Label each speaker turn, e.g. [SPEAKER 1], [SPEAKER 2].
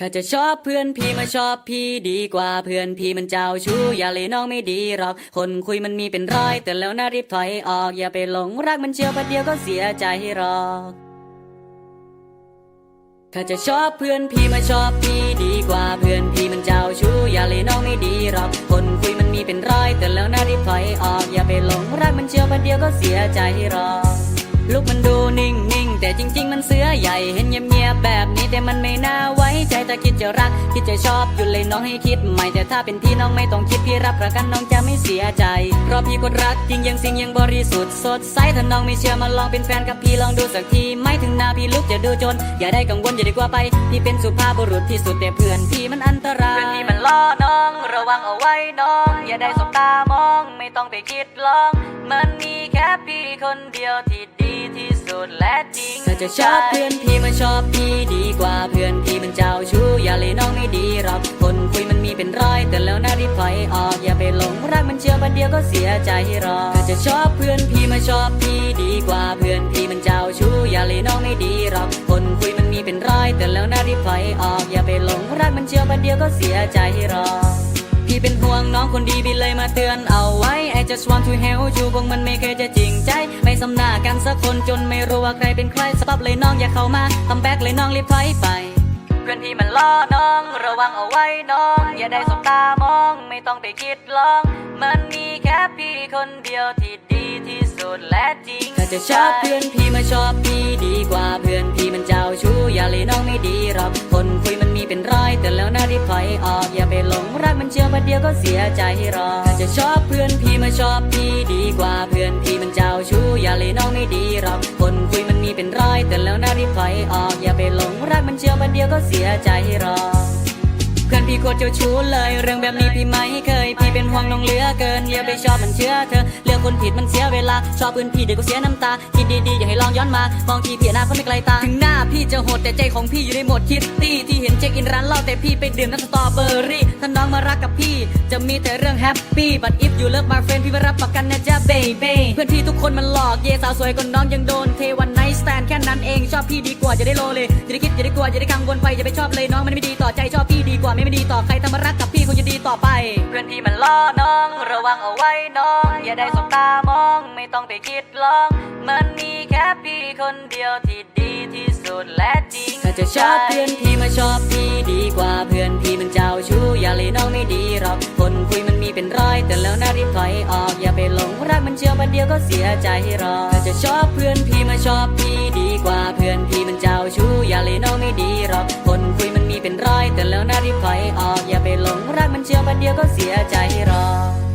[SPEAKER 1] ถ้าจะชอบเพื่อนพี่มาชอบพี่ดีกว่าเพื่อนพี่มันเจ้าชู้อย่าเลยน้องไม่ดีหรอก คนคุยมันมีเป็นร้อยแต่แล้วน่ารีบถอยออก อย่าไปหลงรักมันเชียวประเดียวก็เสียใจหรอกถ้าจะชอบเพื่อนพี่มาชอบพี่ดีกว่าเพื่อนพี่มันเจ้าชู้อย่าเลยน้องไม่ดีหรอกคนคุยมันมีเป็นร้อยแต่แล้วน่ารีบถอยออก อย่าไปหลงรักมันเชียวประเดียวก็เสียใจหรอกลูกมันดูนิ่ง แต่จริง ๆ มันเสือใหญ่เห็นเงียบๆแบบนี้แต่มันไม่น่าไว้ใจถ้าคิดจะรัก คิดจะชอบอยู่เลยน้องให้คิดใหม่แต่ถ้าเป็นพี่น้องไม่ต้องคิดพี่รับประกันน้องจะไม่เสียใจเพราะพี่กดรักจริงยังสิ่งยังบริสุทธิ์สดใสถ้าน้องไม่เชื่อมาลองเป็นแฟนกับพี่ลองดูสักทีไม่ถึงหน้าพี่ลูกจะดูจน อย่าได้กังวลอย่าดีกว่าไปพี่เป็นสุภาพบุรุษที่สุดแต่เพื่อนพี่มันอันตรายเพื่อนพี่มันล่อน้อง ระวังเอาไว้น้อง อย่าได้สบตามอง ไม่ต้องไปคิดลอง มันมีแค่พี่คนเดียวที่ดีที่สุดและ ถ้าจะชอบเพื่อนพี่มาชอบพี่ดีกว่าเพื่อนพี่มันเจ้าชู้อย่าเลยน้องไม่ดีหรอกคนคุยมันมีเป็นร้อยแต่แล้วน่ารีบถอยออกอย่าไปหลงรักมันเชื่อบันเดียวก็เสียใจหรอกถ้าจะชอบเพื่อนพี่มาชอบพี่ดีกว่าเพื่อนพี่มันเจ้าชู้อย่าเลยน้องไม่ดีหรอกคนคุยมันมีเป็นร้อยแต่แล้วน่ารีบถอยออกอย่าไปหลงรักมันเชื่อบันเดียวก็เสียใจหรอกพี่เป็นห่วงน้องคนดีพี่เลยมาเตือนเอาไว้ just want to help you พวกมันไม่เคยจะจริงใจ ไม่สำหน้ากันสักคนจนไม่รู้ว่าใครเป็นใครสปับเลยน้องอย่าเข้ามาทำแบกเลยน้องรีบถอยไปเพื่อนพี่มันล่อน้อง ระวังเอาไว้น้อง อย่าได้สบตามอง ไม่ต้องไปคิดลอง มันมีแค่พี่คนเดียวที่ดีที่สุดและจริงถ้าจะชอบเพื่อนพี่มาชอบพี่ดีกว่าเพื่อนพี่มันเจ้าชู้อย่าเลยน้องไม่ดีหรอกคนคุย เป็นร้อยแต่แล้วน่ารีบถอยออกอย่าไปหลงรักมันเชื่อประเดียวก็เสียใจหรอกถ้าจะชอบเพื่อนพี่มาชอบพี่ดีกว่าเพื่อนพี่มันเจ้าชู้อย่าเลยน้องไม่ดีหรอกคนคุยมันมีเป็นร้อยแต่แล้วน่ารีบถอยออกอย่าไปหลงรักมันเชื่อประเดียวก็เสียใจหรอกเพื่อนพี่โคตรเจ้าชู้เลย เรื่องแบบนี้พี่ไม่เคย พี่เป็นห่วงน้องเหลือเกินอย่าไปชอบมันเชื่อเธอเลือกคนผิดมันเสียเวลาชอบเพื่อนพี่เดี๋ยวก็เสียน้ำตาคิดดีๆอย่าให้ลองย้อนมามองทีเพี่อนาคตไม่ไกลตาถึงหน้า จะโหดแต่ใจของพี่อยู่ในโหมดคิดตี้ที่เห็นเช็คอินร้านเหล้าแต่พี่ไปดื่มน้ำสตรอเบอรี่ถ้าน้องมารักกับพี่ จะมีแต่เรื่องแฮปปี้ but if you love my friend พี่ไม่รับประกันนะจ๊ะ baby เพื่อนพี่ทุกคนมันหลอกเย่สาวสวยคนน้องยังโดนเทวันไนสแตนแค่นั้นเองชอบพี่ดีกว่าอย่าได้โลเลยอย่าได้คิดอย่าได้กลัวอย่าได้กังวลไปอย่าไปชอบเลยน้องมันไม่ดีต่อใจชอบพี่ดีกว่าไม่ไม่ดีต่อใครถ้ามารักกับพี่คงจะดีต่อไป เพื่อนพี่มันล่อน้อง ระวังเอาไว้น้อง อย่าได้สบตามอง ไม่ต้องไปคิดลอง มันมีแค่พี่คนเดียวที่ดีที่ สุดและจริงถ้าจะชอบเพื่อนพี่มาชอบพี่ดีกว่าเพื่อนพี่มันเจ้าชู้อย่าเลยน้องไม่ดีหรอกคนคุยมันมีเป็นร้อยแต่แล้วน่ารีบถอยออกอย่าไปหลงรักมันเชื่อมันเดียวก็เสียใจหรอกถ้าจะชอบเพื่อนพี่มาชอบพี่ดีกว่าเพื่อนพี่มันเจ้าชู้อย่าเลยน้องไม่ดีหรอกคนคุยมันมีเป็นร้อยแต่แล้วน่ารีบถอยออกอย่าไปหลงรักมันเชื่อมันเดียวก็เสียใจหรอก